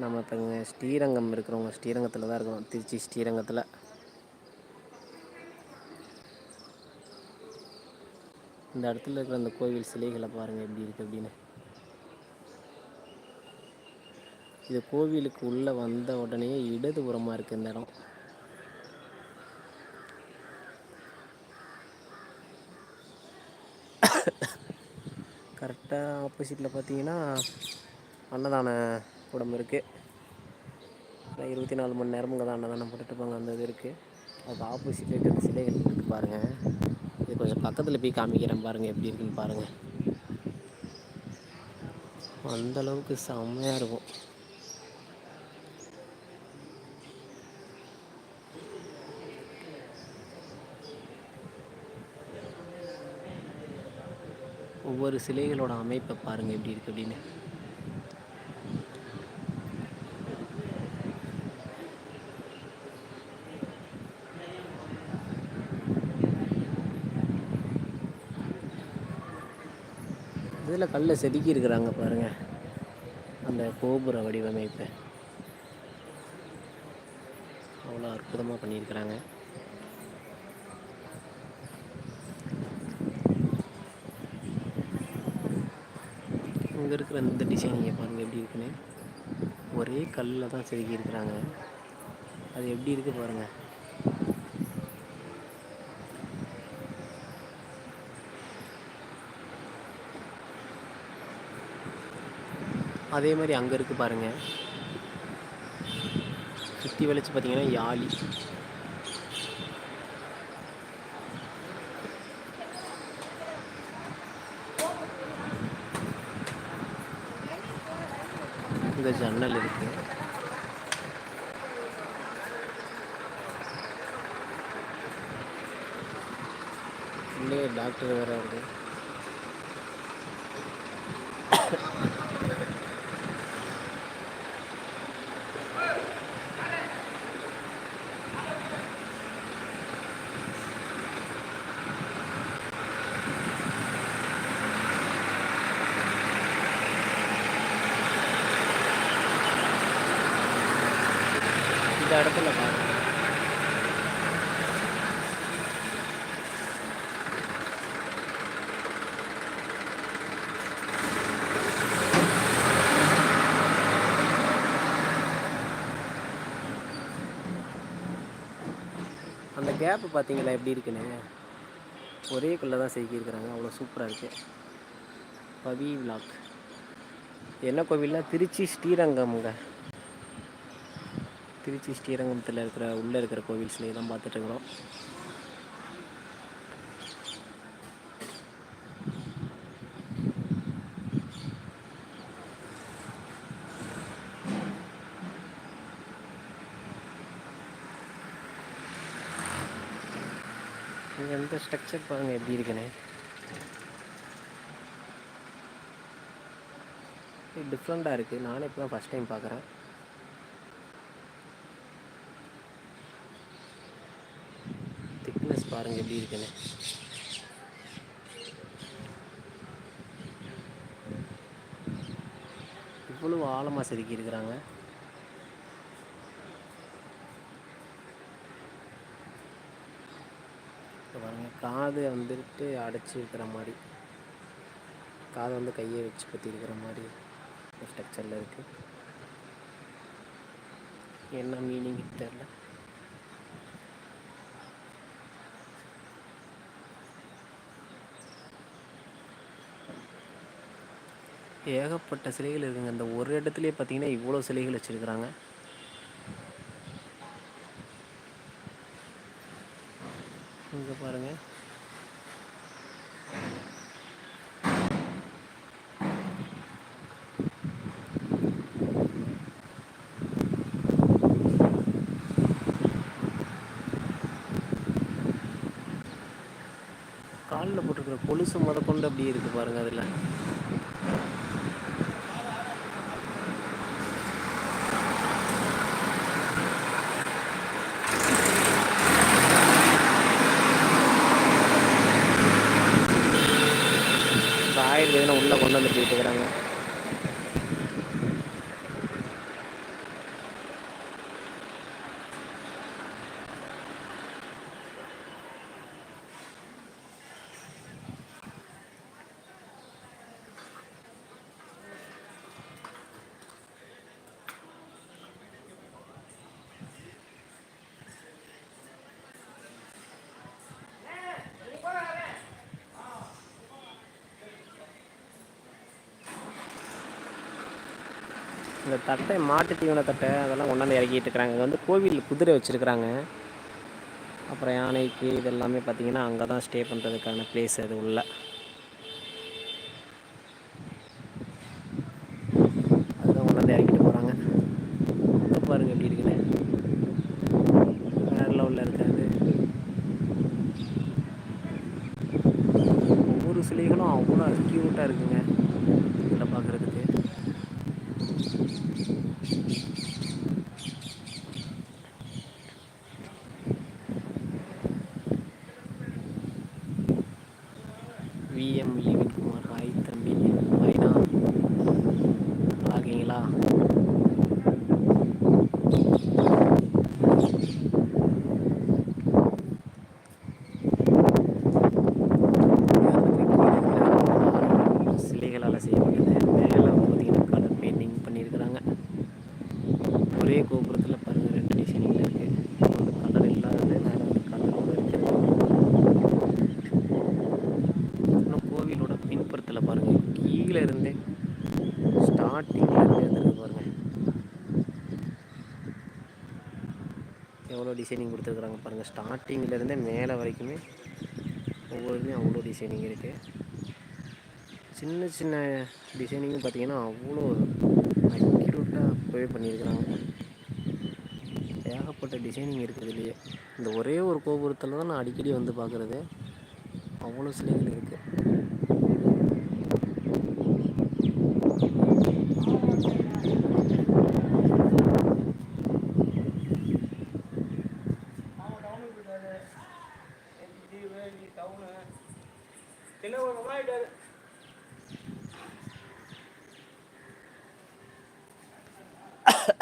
நம்ம இப்போங்க ஸ்ரீரங்கம் இருக்கிறவங்க ஸ்ரீரங்கத்தில் தான் இருக்கோம் திருச்சி ஸ்ரீரங்கத்தில். இந்த இடத்துல இருக்கிற அந்த கோவில் சிலைகளை பாருங்கள் எப்படி இருக்குது அப்படின்னு. இது கோவிலுக்கு உள்ளே வந்த உடனே இடதுபுறமாக இருக்குது இந்த இடம். கரெக்டாக ஆப்போசிட்டில் பார்த்தீங்கன்னா அன்னதான கூடம் இருக்குது இருபத்தி நாலு மணி நேரமும் இங்கே தான் அன்னதானம் போட்டுட்ருப்பாங்க அந்த இது இருக்குது அதுக்கு ஆப்போசிட்டில் இருக்கிற சிலைகள் இருக்குது பாருங்கள் இது கொஞ்சம் பக்கத்தில் போய் காமிக்கிறேன் பாருங்கள் எப்படி இருக்குன்னு பாருங்கள் அந்த அளவுக்கு செம்மையாக இருக்கும். ஒவ்வொரு சிலைகளோட அமைப்பை பாருங்கள் எப்படி இருக்குது அப்படின்னு. இதில் கல்லை செதுக்கி இருக்கிறாங்க பாருங்கள் அந்த கோபுர வடிவமைப்பை. அவ்வளோ அற்புதமாக பண்ணியிருக்கிறாங்க. இங்கே இருக்கிற இந்த டிசைன் நீங்கள் பாருங்கள் எப்படி இருக்குன்னு. ஒரே கல்லில் தான் செதுக்கி இருக்கிறாங்க அது எப்படி இருக்குது பாருங்கள் அதே மாதிரி அங்கே இருக்குது பாருங்கள் சுற்றி வளைச்சு பார்த்தீங்கன்னா யாழி. இங்கே ஜன்னல் இருக்குது உள்ளே டாக்டர் வேறு இருக்குது இந்த இடத்துல பாருங்க அந்த கேப்பு பார்த்தீங்களா எப்படி இருக்குன்னு? ஒரே குள்ளே தான் செதுக்கியிருக்கிறாங்க அவ்வளோ சூப்பராக இருக்குது பவி விளாக் என்ன கோவில்னா திருச்சி ஸ்ரீரங்கம்ங்க. திருச்சி ஸ்ரீரங்கத்தில் இருக்கிற உள்ளே இருக்கிற கோவில் சிலையை தான் பார்த்துட்ருக்குறோம் எந்த இந்த ஸ்ட்ரக்சர் பாருங்கள் எப்படி இருக்குன்னு. டிஃப்ரெண்ட்டாக இருக்குது நானே இப்போ தான் ஃபஸ்ட் டைம் பார்க்குறேன். பாருங்கள் எப்படி இருக்குன்னு. இவ்வளவு ஆழமாக செதுக்கி இருக்கிறாங்க காது வந்துட்டு அடைச்சி இருக்கிற மாதிரி. காதை வந்து கையை வச்சு பற்றி இருக்கிற மாதிரி ஸ்ட்ரக்சரில் இருக்குது என்ன மீனிங் தெரில ஏகப்பட்ட சிலைகள் இருக்குங்க. இந்த ஒரு இடத்துலேயே பார்த்தீங்கன்னா இவ்வளோ சிலைகள் வச்சுருக்குறாங்க. இங்கே பாருங்கள் காலில் போட்டிருக்கிற கொலுசு முதற்கொண்டு அப்படியே இருக்குது பாருங்கள் அதில் இந்த ஆயுர்வேதனை உள்ளே கொண்டு வந்துட்டு இருக்கிறாங்க இந்த தட்டை மாட்டு தீவன தட்டை அதெல்லாம் கொண்டாந்து இறக்கிட்டு இருக்கிறாங்க. இங்கே வந்து கோவிலில் குதிரை வச்சுருக்குறாங்க. அப்புறம் யானைக்கு இதெல்லாமே பார்த்திங்கன்னா பார்த்தீங்கன்னா அங்கே தான் ஸ்டே பண்ணுறதுக்கான பிளேஸ் அது உள்ள. அதுதான் கொண்டாந்து இறக்கிட்டு போகிறாங்க பாருங்க எப்படி இருக்குன்னு. லெவலில் இருக்காது ஒவ்வொரு சிலைகளும் அவ்வளோ க்யூட்டாக இருக்குங்க. இதில் பார்க்குறதுக்கு. ويا ملي بنكون டிசைனிங் கொடுத்துருக்குறாங்க பாருங்கள் ஸ்டார்டிங்கிலேருந்தே மேலே வரைக்குமே ஒவ்வொரு அவ்வளோ டிசைனிங் இருக்குது சின்ன சின்ன டிசைனிங்கும் பார்த்திங்கன்னா அவ்வளோ அக்யூரேட்டாக ப்ரே பண்ணியிருக்கிறாங்க. ஏகப்பட்ட டிசைனிங் இருக்குது இந்த ஒரே ஒரு கோபுரத்தில் தான் நான் அடிக்கடி வந்து பார்க்குறது அவ்வளோ சிலைகள் இருக்குது